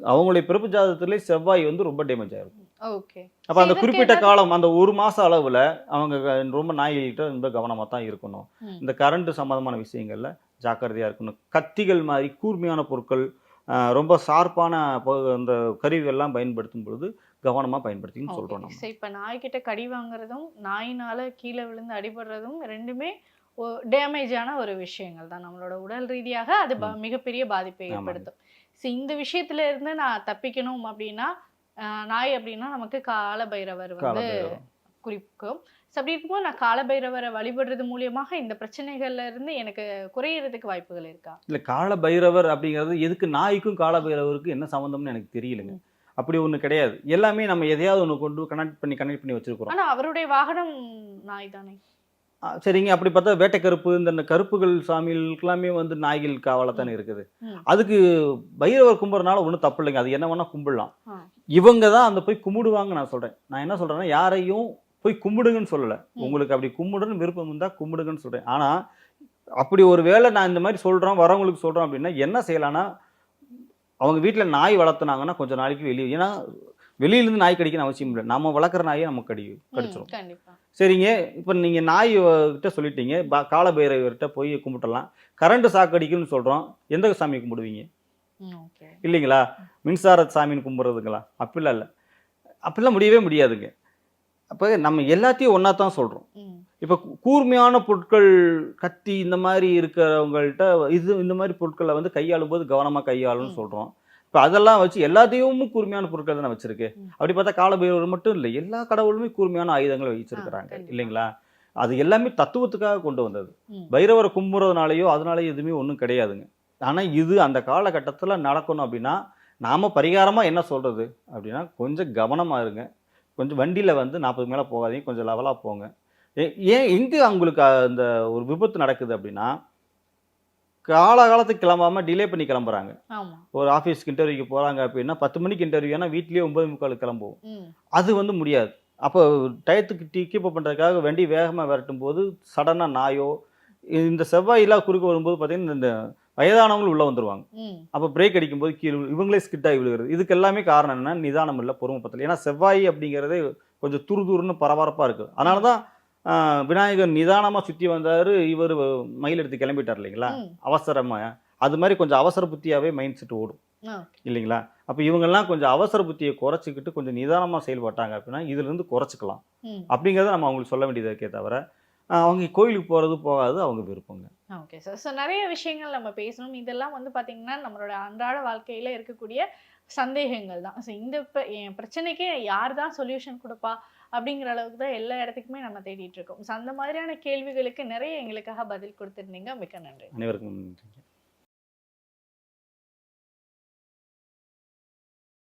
அவங்களுடைய பிறப்பு ஜாதகத்திலே செவ்வாய் வந்து ரொம்ப டேமேஜ் ஆயிருக்கும்
ஓகே.
அப்போ அந்த குறிப்பிட்ட காலம் அந்த ஒரு மாச அளவுல அவங்க ரொம்ப நாய்கள்கிட்ட ரொம்ப கவனமா தான் இருக்கணும். இந்த கரண்ட் சம்பந்தமான விஷயங்கள்ல ஜாக்கிரதையா இருக்கணும். கத்திகள் மாதிரி கூர்மையான பொருட்கள் ரொம்ப ஷார்ப்பான அந்த கருவிகள்லாம் பயன்படுத்தும் பொழுது கவனமா பயன்படுத்தின்னு சொல்றோம்
Okay.
நம்ம
இப்ப நாய்கிட்ட கடி வாங்குறதும் நாயினால கீழே விழுந்து அடிபடுறதும் ரெண்டுமே டேமேஜான ஒரு விஷயங்கள் தான் நம்மளோட உடல் ரீதியாக அது மிகப்பெரிய பாதிப்பை. ஏற்படுத்தும். சரி, இந்த விஷயத்துல இருந்து நான் தப்பிக்கணும் அப்படின்னா நாய் அப்படின்னா நமக்கு கால பைரவர் வந்து
காலபைரவர்.
குறிக்கும். அப்படி இருக்கும்போது நான் காலபைரவரை வழிபடுறது மூலியமாக இந்த பிரச்சனைகள்ல இருந்து எனக்கு குறையறதுக்கு வாய்ப்புகள் இருக்கா?
இல்ல கால பைரவர் அப்படிங்கிறது எதுக்கு நாய்க்கும் கால பைரவருக்கும் என்ன சம்பந்தம்னு எனக்கு தெரியலங்க. அப்படி ஒண்ணு கிடையாது. எல்லாமே நம்ம எதையாவது ஒண்ணு கொண்டு கனெக்ட் பண்ணி கனெக்ட் பண்ணி வச்சிருக்கிறோம்.
ஆனா அவருடைய வாகனம் நாய் தானே?
சரிங்க. அப்படி பார்த்தா வேட்டை கருப்பு இந்த கருப்புகள் சாமிகளுக்கு எல்லாமே வந்து நாய்கள் காவலாக தானே இருக்குது. அதுக்கு பைரவர் கும்பிட்றதுனால ஒன்றும் தப்பு இல்லைங்க. அது என்ன வேணா கும்பிடலாம். இவங்க தான் அந்த போய் கும்பிடுவாங்க நான் சொல்றேன். நான் என்ன சொல்றேன்னா யாரையும் போய் கும்பிடுங்கன்னு சொல்லல. உங்களுக்கு அப்படி கும்பிடுன்னு விருப்பம் இருந்தா கும்பிடுங்கன்னு சொல்றேன். ஆனா அப்படி ஒரு வேளை நான் இந்த மாதிரி சொல்றேன் வரவங்களுக்கு சொல்றேன் அப்படின்னா என்ன செய்யலாம்னா அவங்க வீட்டில் நாய் வளர்த்துனாங்கன்னா கொஞ்சம் நாளைக்கு வெளியே. ஏன்னா வெளியிலேருந்து நாய் கடிக்கணும் அவசியம் இல்லை. நம்ம வளர்க்குற நாயே நமக்கு கடி
ம்,
கடிச்சிரும்.
கண்டிப்பா.
சரிங்க. இப்போ நீங்கள் நாய் கிட்ட சொல்லிட்டீங்க. பா- காலபைரவர்கிட்ட போய் கும்பிட்டலாம் கரண்ட் சாக்கடிக்குன்னு சொல்கிறோம் எந்த சாமி கும்பிடுவீங்க. இல்லைங்களா? மின்சார சாமின்னு கும்பிட்றதுங்களா? அப்படிலாம் இல்லை. அப்படிலாம் முடியவே முடியாதுங்க. அப்போ நம்ம எல்லாத்தையும் ஒன்றா தான் சொல்கிறோம் இப்போ கூர்மையான பொருட்கள் கத்தி இந்த மாதிரி இருக்கிறவங்கள்ட்ட இது இந்த மாதிரி பொருட்களை வந்து கையாளும் போது கவனமாக கையாளுன்னு
ம்.
சொல்கிறோம் இப்போ அதெல்லாம் வச்சு எல்லாத்தையும் கூர்மையான பொருட்கள் தானே வச்சிருக்கு. அப்படி பார்த்தா காலபைரவர் மட்டும் இல்லை எல்லா கடவுளுமே கூர்மையான ஆயுதங்களை வச்சிருக்கிறாங்க. இல்லைங்களா? அது எல்லாமே தத்துவத்துக்காக கொண்டு வந்தது. பைரவரை கும்புறதுனாலயோ அதனாலயோ எதுவுமே ஒன்றும் கிடையாதுங்க. ஆனால் இது அந்த காலகட்டத்தில் நடக்கணும் அப்படின்னா நாம பரிகாரமாக என்ன சொல்றது? அப்படின்னா கொஞ்சம் கவனமாக இருங்க. கொஞ்சம் வண்டியில் வந்து நாற்பது மேலே போகாதீங்க கொஞ்சம் லெவலாக போங்க. ஏன் எங்கே அவங்களுக்கு அந்த ஒரு விபத்து நடக்குது அப்படின்னா காலகாலத்துக்கு கிளம்பாம டிலே பண்ணி கிளம்புறாங்க. ஒரு ஆஃபீஸ்க்கு இன்டர்வியூக்கு போகிறாங்க அப்படின்னா பத்து மணிக்கு இன்டர்வியூனா வீட்லேயே ஒன்பது முக்கால் கிளம்புவோம். அது வந்து முடியாது. அப்போ டயத்துக்கு டீ கீப் பண்ணுறதுக்காக வண்டி வேகமாக விரட்டும் போது சடனாக நாயோ இந்த செவ்வாயெல்லாம் குறுக்க வரும்போது பார்த்தீங்கன்னா இந்த வயதானவங்களும் உள்ளே வந்துருவாங்க. அப்போ பிரேக் அடிக்கும்போது கீழே இவங்களே ஸ்கிட்டாகி விழுகிறது. இதுக்கு எல்லாமே காரணம் என்ன நிதானம் இல்லை பொறுமைப்பத்தல் ஏன்னா செவ்வாய் அப்படிங்கிறதே கொஞ்சம் துரு துருன்னு பரபரப்பாக இருக்குது அதனால தான் விநாயகர் நிதானமாக சுற்றி வந்தார் இவர் மயில் எடுத்து கிளம்பிட்டார் இல்லைங்களா? அவசரமாக அது மாதிரி கொஞ்சம் அவசர புத்தியாகவே மைண்ட் செட் ஓடும். இல்லைங்களா? அப்போ இவங்கெல்லாம் கொஞ்சம் அவசர புத்தியை குறைச்சிக்கிட்டு கொஞ்சம் நிதானமாக செயல்பட்டாங்க அப்படின்னா இதுலேருந்து குறைச்சிக்கலாம். அப்படிங்கிறத நம்ம அவங்களுக்கு சொல்ல வேண்டியது இருக்கே தவிர அவங்க கோயிலுக்கு போகிறது போகாது அவங்க விருப்பங்க.
ஓகே சார் ஸோ நிறைய விஷயங்கள் நம்ம பேசணும். இதெல்லாம் வந்து பார்த்தீங்கன்னா நம்மளோட அன்றாட வாழ்க்கையில் இருக்கக்கூடிய சந்தேகங்கள் தான். ஸோ இந்த பிரச்சனைக்கு யார் தான் சொல்யூஷன் கொடுப்பா? அப்படிங்கிற அளவுக்கு தான் எல்லா இடத்துக்குமே நம்ம தேடிட்டு இருக்கோம். ஸோ அந்த மாதிரியான கேள்விகளுக்கு நிறைய எங்களுக்காக பதில் கொடுத்துருந்தீங்க. மிக்க நன்றி.
அனைவருக்கும் நன்றி